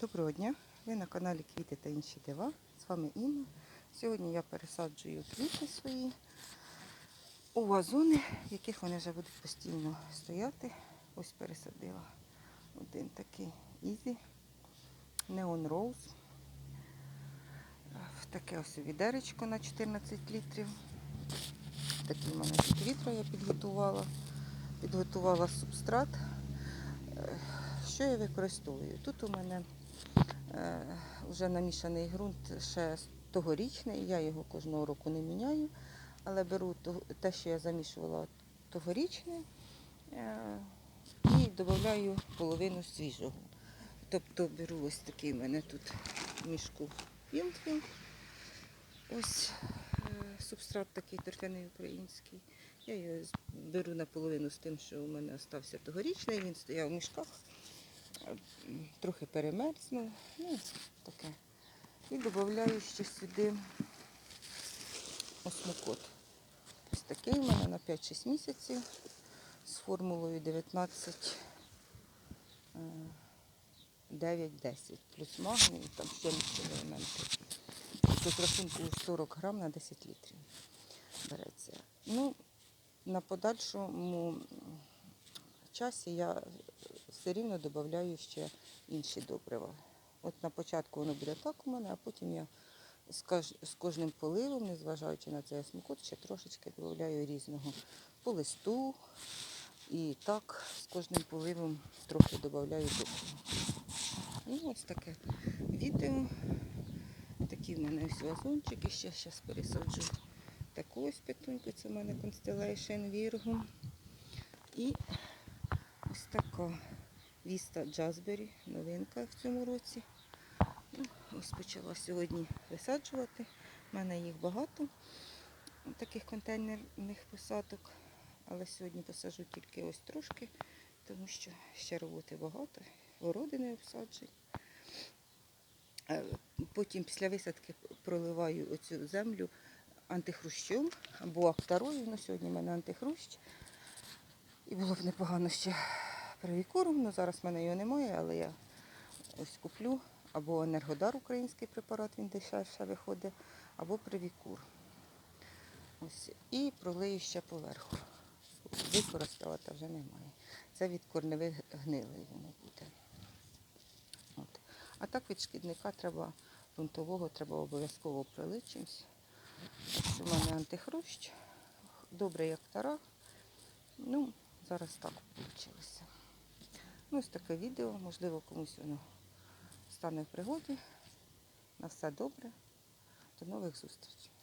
Доброго дня! Ви на каналі Квіти та інші дива. З вами Інна. Сьогодні я пересаджую квіти свої у вазони, в яких вони вже будуть постійно стояти. Ось пересадила один такий Ізі, Rose. В таке ось відеречко на 14 літрів. Такий в мене тут я підготувала. Підготувала субстрат. Е, Що я використовую? Тут у мене вже намішаний ґрунт ще тогорічний, я його кожного року не міняю, але беру те, що я замішувала тогорічне, е, і додаю половину свіжого. Тобто беру ось такий в мене тут мішку Філдфілд. Ось е, субстрат такий торфяний український. Я його беру наполовину з тим, що у мене остався тогорічний, він стояв в мішках, е, трохи перемерзнув, ну, таке. І додаю ще сюди осмокот. Ось такий у мене на 5-6 місяців з формулою 19. е, 9-10 плюс магній, там ще елементи. З рахунку 40 грам на 10 літрів береться. Ну, на подальшому часі я все рівно додаю ще інші добрива. От на початку воно буде так у мене, а потім я з, кожним поливом, незважаючи на цей осмокот, ще трошечки додаю різного по листу. І так з кожним поливом трохи додаю. Ну, ось таке відео. Такі в мене ось вазончики. Ще зараз пересаджу таку ось петуньку. Це в мене Constellation Virgo. І ось така Vista Jazzberry, новинка в цьому році. Ну, ось почала сьогодні висаджувати. У мене їх багато, таких контейнерних посадок. Але сьогодні посаджу тільки ось трошки, тому що ще роботи багато, городини обсаджень. Е, Потім після висадки проливаю оцю землю антихрущом або акторою. Ну, сьогодні в мене антихрущ. І було б непогано ще привікуром. Ну, зараз в мене його немає, але я ось куплю або енергодар український препарат, він дешевше виходить, або привікур. Ось. І пролию ще поверху. Використала та вже немає. Це від корневих гнилий воно буде. От. А так від шкідника треба ґрунтового, треба обов'язково пролити чимось. У мене антихрущ, добре як тара. Ну, зараз так вийшло. Ну, ось таке відео, можливо, комусь воно стане в пригоді. На все добре. До нових зустрічей.